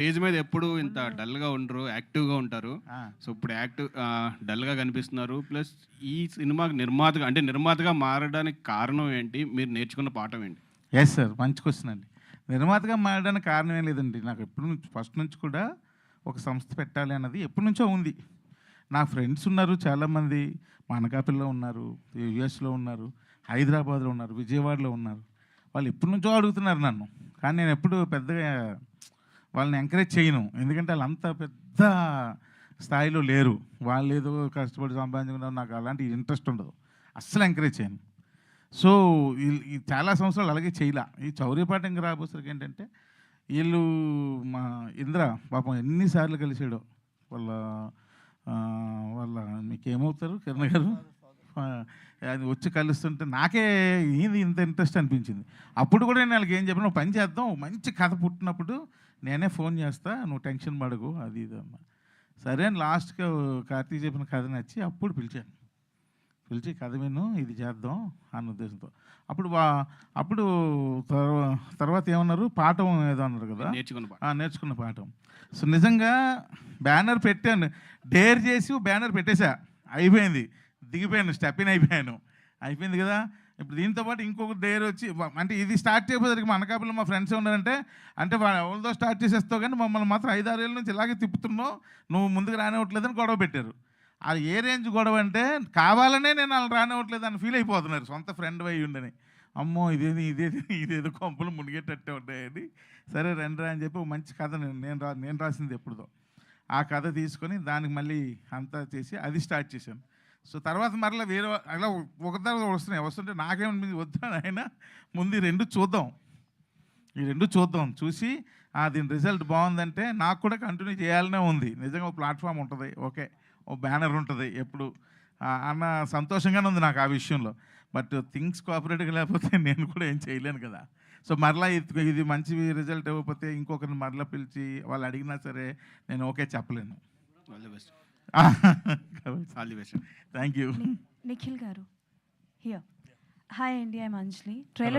Stage మీద ఎప్పుడు ఇంత డల్గా ఉండరు యాక్టివ్గా ఉంటారు. ఆ, సో ఇప్పుడు యాక్టివ్ డల్గా కనిపిస్తున్నారు. ప్లస్ ఈ సినిమాకి నిర్మాతగా అంటే నిర్మాతగా మారడానికి కారణం ఏంటి? మీరు నేర్చుకున్న పాఠం ఏంటి? ఎస్ సార్ మంచి క్వశ్చన్ అండి. నిర్మాతగా మారడానికి కారణం ఏం లేదండి. నాకు ఎప్పటి నుంచి ఫస్ట్ నుంచి కూడా ఒక సంస్థ పెట్టాలి అన్నది ఎప్పటి నుంచో ఉంది. నా ఫ్రెండ్స్ ఉన్నారు చాలామంది. మా అనకాపల్లిలో ఉన్నారు యుఎస్లో ఉన్నారు హైదరాబాద్లో ఉన్నారు విజయవాడలో ఉన్నారు. వాళ్ళు ఎప్పటి నుంచో అడుగుతున్నారు నన్ను. కానీ నేను ఎప్పుడు పెద్దగా వాళ్ళని ఎంకరేజ్ చేయను. ఎందుకంటే వాళ్ళు అంత పెద్ద స్థాయిలో లేరు. వాళ్ళు ఏదో కష్టపడి సంపాదించుకున్నారు నాకు అలాంటి ఇంట్రెస్ట్ ఉండదు. అస్సలు ఎంకరేజ్ చేయను. సో ఈ- ఈ చాలా సంవత్సరాలు అలాగే చేయలే. ఈ చౌర్యపాఠంకి రాబోసరికి ఏంటంటే వీళ్ళు మా ఇంద్ర పాపం ఎన్నిసార్లు కలిసాడో వాళ్ళ వాళ్ళ మీకేమవుతారు కిరణ్ గారు? అది వచ్చి కలుస్తుంటే నాకే ఏంది ఇంత ఇంట్రెస్ట్ అనిపించింది. అప్పుడు కూడా నేను వాళ్ళకి ఏం చెప్పాను "నువ్వు పని చేద్దాం మంచి కథ పుట్టినప్పుడు నేనే ఫోన్ చేస్తా నువ్వు టెన్షన్ పడకు అది ఇది అన్న సరే అని లాస్ట్గా కార్తీక్ చెప్పిన కథ నచ్చి అప్పుడు పిలిచాను. పిలిచి కథ విను ఇది చేద్దాం అన్న ఉద్దేశంతో. అప్పుడు వా- అప్పుడు తర్వా- తర్వాత ఏమన్నారు? పాఠం ఏదో అన్నారు కదా? నేర్చుకున్న నేర్చుకున్న పాఠం. సో నిజంగా బ్యానర్ పెట్టాను. డేర్ చేసి బ్యానర్ పెట్టేశా. అయిపోయింది. దిగిపోయాను స్టెప్ ఇన్ అయిపోయాను. అయిపోయింది కదా? ఇప్పుడు దీంతో పాటు ఇంకొక డేర్ వచ్చి అంటే ఇది స్టార్ట్ చేయబోదరికి మన కాపులో మా ఫ్రెండ్స్ ఉన్నారంటే అంటే ఎవరితో స్టార్ట్ చేసేస్తావు కానీ మమ్మల్ని మాత్రం ఐదారేళ్ళ నుంచి ఇలాగే తిప్పుతున్నావు నువ్వు ముందుకు రానివ్వట్లేదని గొడవ పెట్టారు. అది ఏ రేంజ్ గొడవ అంటే కావాలనే నేను వాళ్ళు రానివ్వట్లేదు అని ఫీల్ అయిపోతున్నారు సొంత ఫ్రెండ్ అయి ఉండని అమ్మో ఇదేది ఇదేది ఇదేదో కొంపలు మునిగేటట్టే ఉంటాయని సరే రండి రా అని చెప్పి మంచి కథ నేను నేను రా నేను రాసింది ఎప్పుడుదో. ఆ కథ తీసుకొని దానికి మళ్ళీ అంతా చేసి అది స్టార్ట్ చేశాను. సో తర్వాత మరలా వేరే అలా ఒక తర్వాత వస్తున్నాయి. వస్తుంటే నాకేమనిపించి వద్దాను ఆయన ముందు ఈ రెండు చూద్దాం. ఈ రెండు చూద్దాం. చూసి దీని రిజల్ట్ బాగుందంటే నాకు కూడా కంటిన్యూ చేయాలనే ఉంది. నిజంగా ఒక ప్లాట్ఫామ్ ఉంటుంది. ఓకే. ఓ బ్యానర్ ఉంటుంది ఎప్పుడు. అన్న సంతోషంగానే ఉంది నాకు ఆ విషయంలో. బట్ థింగ్స్ కోఆపరేట్గా లేకపోతే నేను కూడా ఏం చేయలేను కదా. సో మరలా ఇది ఇది మంచి రిజల్ట్ ఇవ్వకపోతే ఇంకొకరిని మరలా పిలిచి వాళ్ళు అడిగినా సరే నేను ఓకే చెప్పలేను. ఆల్ ది బెస్ట్ కాబట్టి thank you Nikhil garu here hi అండి ఐ అంజలి ట్రైలర్